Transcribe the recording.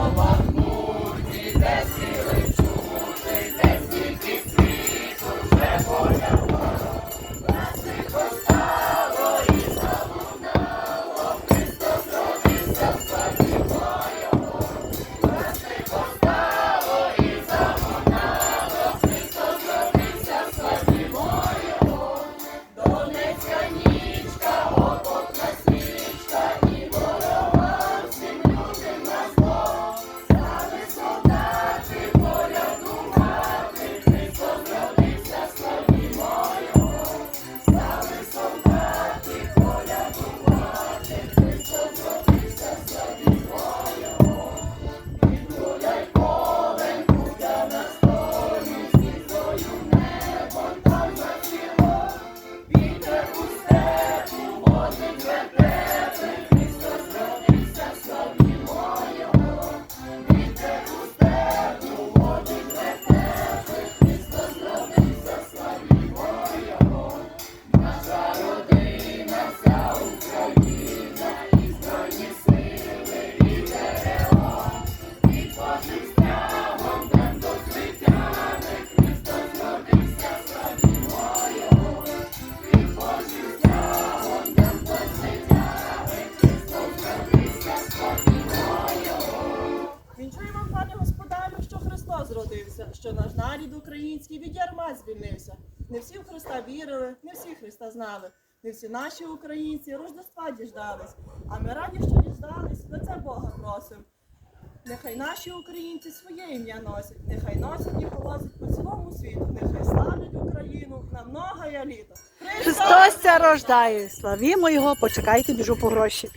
Вінчуємо, Yeah. Зродився, що наш нарід український від ярма звільнився. Не всі в Христа вірили, не всі Христа знали. Не всі наші українці Рождества діждались. А ми раді, що діждались, за це Бога просим. Нехай наші українці своє ім'я носять, нехай носять і полозять по цілому світу, нехай славлять Україну на многоє літо. Христос ся рождає. Славімо його, почекайте, біжу по гроші.